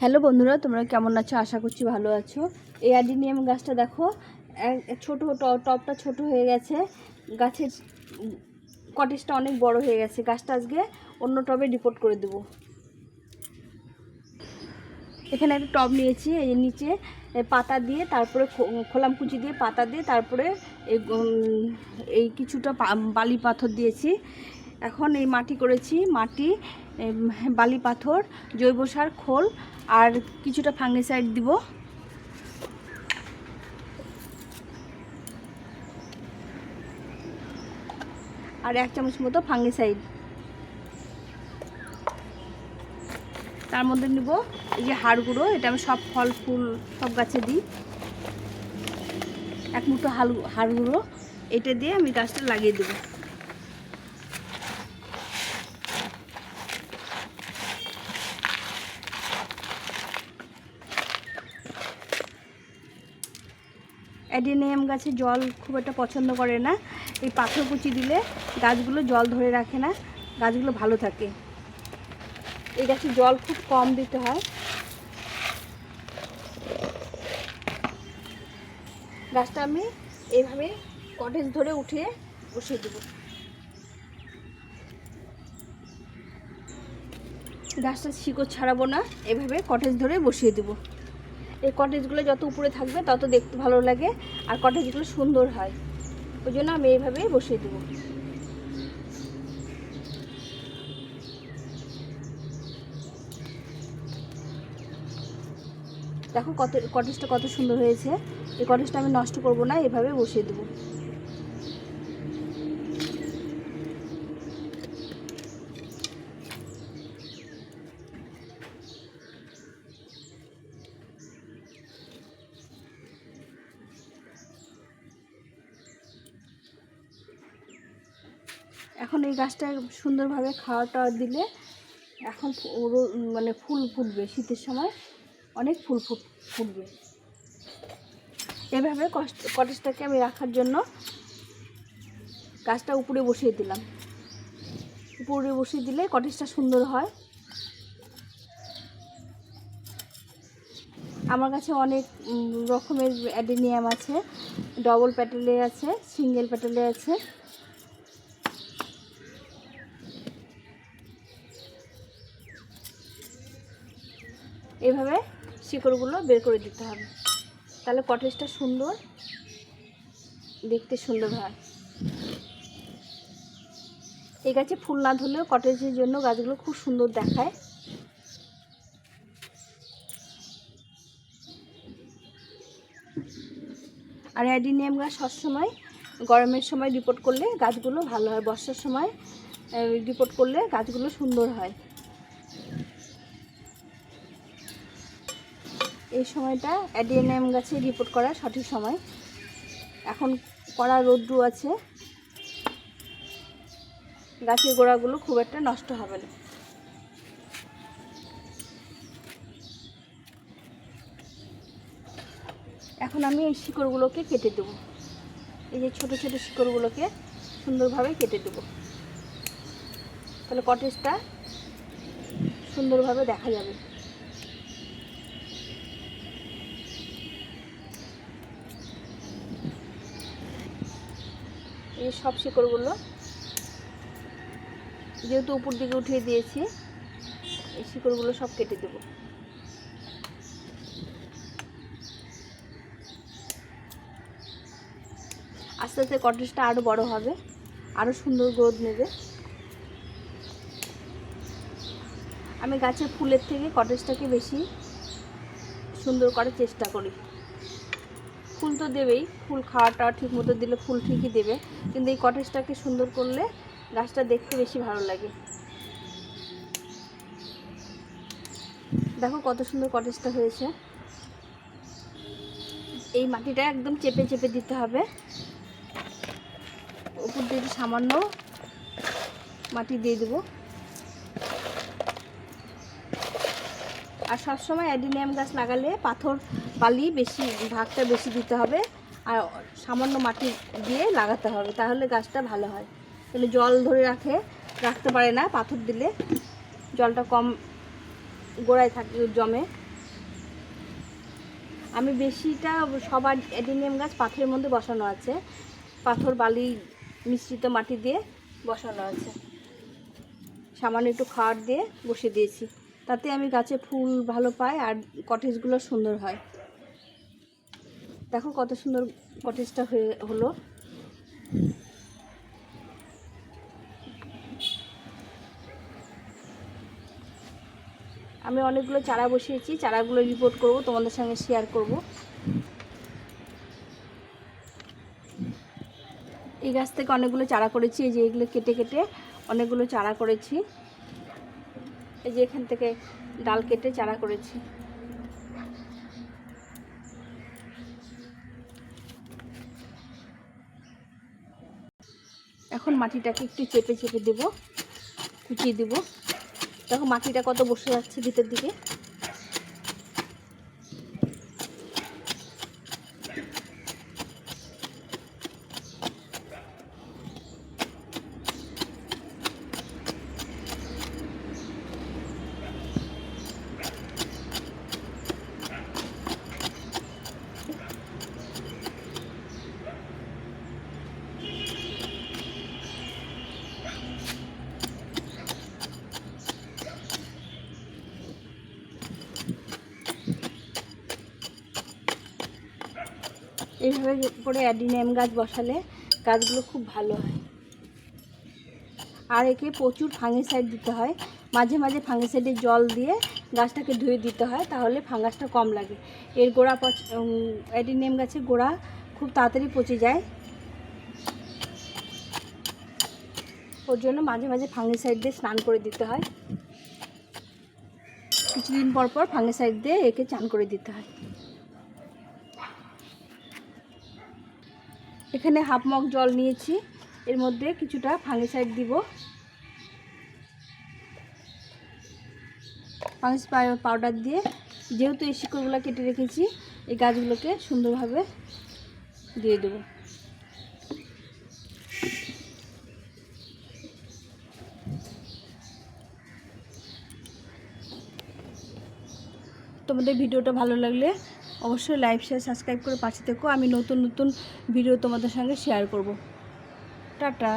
Hello বন্ধুরা, তোমরা কেমন আছো? আশা করছি ভালো আছো। এই অ্যাডিনিয়াম গাছটা দেখো ছোট ট- টবটা ছোট হয়ে গেছে। গাছের কটেজটা অনেক বড় হয়ে গেছে। গাছটা আজকে অন্য টবে রিপোর্ট করে দেবো। এখানে একটা টব নিয়েছি, এই নিচে পাতা দিয়ে, তারপরে খোলাম কুচি দিয়ে পাতা দিয়ে, তারপরে এই কিছুটা বালি পাথর দিয়েছি। এখন এই মাটি করেছি, মাটি বালি পাথর, জৈব সার, খোল, আর কিছুটা ফাঙ্গিসাইড দিব। আর এক চামচ মতো ফাঙ্গিসাইড। তার মধ্যে নিব এই যে হাড় গুঁড়ো, এটা আমি সব ফল, ফুল, সব গাছে দিই। এক মুঠো হাড় গুঁড়ো, এটা দিয়ে আমি গাছটা লাগিয়ে দেবো। অ্যাডিনিয়াম গাছে জল খুব একটা পছন্দ করে না। এই পাথর কুচি দিলে গাছগুলো জল ধরে রাখে না, গাছগুলো ভালো থাকে। এই গাছে জল খুব কম দিতে হয়। গাছটা আমি এইভাবে কটেজ ধরে উঠিয়ে বসিয়ে দেব। গাছটা শিকড় ছাড়াবো না, এভাবে কটেজ ধরে বসিয়ে দেবো। এই কটেজগুলো যত উপরে থাকবে তত দেখতে ভালো লাগে। আর কটেজগুলো সুন্দর হয়। ওই জন্য আমি এইভাবেই বসিয়ে দেবো। দেখো কত কটেজটা কত সুন্দর হয়েছে। এই কটেজটা আমি নষ্ট করব না এভাবে বসিয়ে দেবো। এখন এই গাছটা সুন্দরভাবে খাওয়া টাওয়া দিলে এখন মানে ফুল ফুটবে শীতের সময়। অনেক ফুল ফুট ফুটবে। এভাবে কষ্ট- কটেজটাকে আমি রাখার জন্য গাছটা উপরে বসিয়ে দিলাম। উপরে বসিয়ে দিলে কটেজটা সুন্দর হয়। আমার কাছে অনেক রকমের অ্যাডেনিয়াম আছে, ডবল প্যাটেলে আছে, সিঙ্গেল প্যাটেলে আছে। এভাবে শিকড়গুলো বের করে দিতে হবে। তাহলে কটেজটা সুন্দর, দেখতে সুন্দর হয়। এই গাছে ফুল না ধরলেও কটেজের জন্য গাছগুলো খুব সুন্দর দেখায়। আর অ্যাডিনিয়াম গাছ সবসময় গরমের সময় রিপোর্ট করলে গাছগুলো ভালো হয়, বর্ষার সময় রিপোর্ট করলে গাছগুলো সুন্দর হয়। এই সময়টা অ্যাডিএনএম গাছে রিপোর্ট করার সঠিক সময়। এখন কড়া রৌদ্র আছে। গাছের গোড়াগুলো খুব একটা নষ্ট হবে না। এখন আমি এই শিকড়গুলোকে কেটে দেবো। এই যে ছোট ছোট শিকড়গুলোকে সুন্দরভাবে কেটে দেবো। তাহলে কটেজটা সুন্দরভাবে দেখা যাবে। এই সব শিকড়গুলো যেহেতু উপর দিকে উঠিয়ে দিয়েছি, এই শিকড়গুলো সব কেটে দেব। আস্তে আস্তে কটেজটা আরও বড় হবে আরও সুন্দর গ্রোথ নেবে। আমি গাছের ফুলের থেকে কটেজটাকে বেশি সুন্দর করার চেষ্টা করি। ফুল তো দেবেই, ফুল খাওয়াটা ঠিক মতো দিলে ফুল ঠিকই দেবে, কিন্তু এই কটেজটাকে সুন্দর করলে গাছটা দেখতে বেশি ভালো লাগে। দেখো কত সুন্দর কটেজটা হয়েছে। এই মাটিটা একদম চেপে চেপে দিতে হবে। উপর দিয়ে সামান্য মাটি দিয়ে দেবো। আর সবসময় অ্যাডিনিয়াম গাছ লাগালে পাথর বালি বেশি, ভাগটা বেশি দিতে হবে আর সামান্য মাটি দিয়ে লাগাতে হবে তাহলে গাছটা ভালো হয়। তাহলে জল ধরে রাখে, রাখতে পারে না পাথর দিলে। জলটা কম গোড়ায় থাকে জমে। আমি বেশিটা সবার অ্যাডিনিয়াম গাছ পাথরের মধ্যে বসানো আছে। পাথর, বালি, মিশ্রিত মাটি দিয়ে বসানো আছে। সামান্য একটু খাওয়ার দিয়ে বসিয়ে দিয়েছি। তাতে আমি গাছে ফুল ভালো পাই আর কটেজগুলো সুন্দর হয়। দেখো কত সুন্দর কটেজটা হয়ে হলো। আমি অনেকগুলো চারা বসিয়েছি, চারাগুলো রিপোর্ট করব, তোমাদের সঙ্গে শেয়ার করব। এই গাছ থেকে অনেকগুলো চারা করেছি, এই যে এগুলো কেটে কেটে অনেকগুলো চারা করেছি। এই যে এখান থেকে ডাল কেটে চারা করেছি। এখন মাটিটাকে একটু চেপে চেপে দেব, কুচিয়ে দেব। দেখো মাটিটা কত বসে যাচ্ছে ভিতর দিকে। এইভাবে করে অ্যাডিনিয়াম গাছ বসালে গাছগুলো খুব ভালো হয়। আর একে প্রচুর ফাঙ্গিসাইড দিতে হয়। মাঝে মাঝে ফাঙ্গিসাইডের জল দিয়ে গাছটাকে ধুয়ে দিতে হয়, তাহলে ফাঙ্গাসটা কম লাগে। এর গোড়া পচ অ্যাডিনিয়াম গাছের গোড়া খুব তাড়াতাড়ি পচে যায়। ওর জন্য মাঝে মাঝে ফাঙ্গিসাইড দিয়ে স্নান করে দিতে হয়। কিছুদিন পর পর ফাঙ্গিসাইড দিয়ে একে চান করে দিতে হয়। এখানে হাফ মগ জল নিয়েছি। এর মধ্যে কিছুটা ফাঙ্গিসাইড দিব। ফাঙ্গিস পাউডার দিয়ে যেহেতু এই শিকড়গুলো কেটে রেখেছি, এই গাছগুলোকে সুন্দরভাবে দিয়ে দেবো। তোমাদের ভিডিওটা ভালো লাগলে অবশ্যই লাইভ শেয়ার সাবস্ক্রাইব করে পাশে থেকো। আমি নতুন নতুন ভিডিও তোমাদের সঙ্গে শেয়ার করব। টাটা।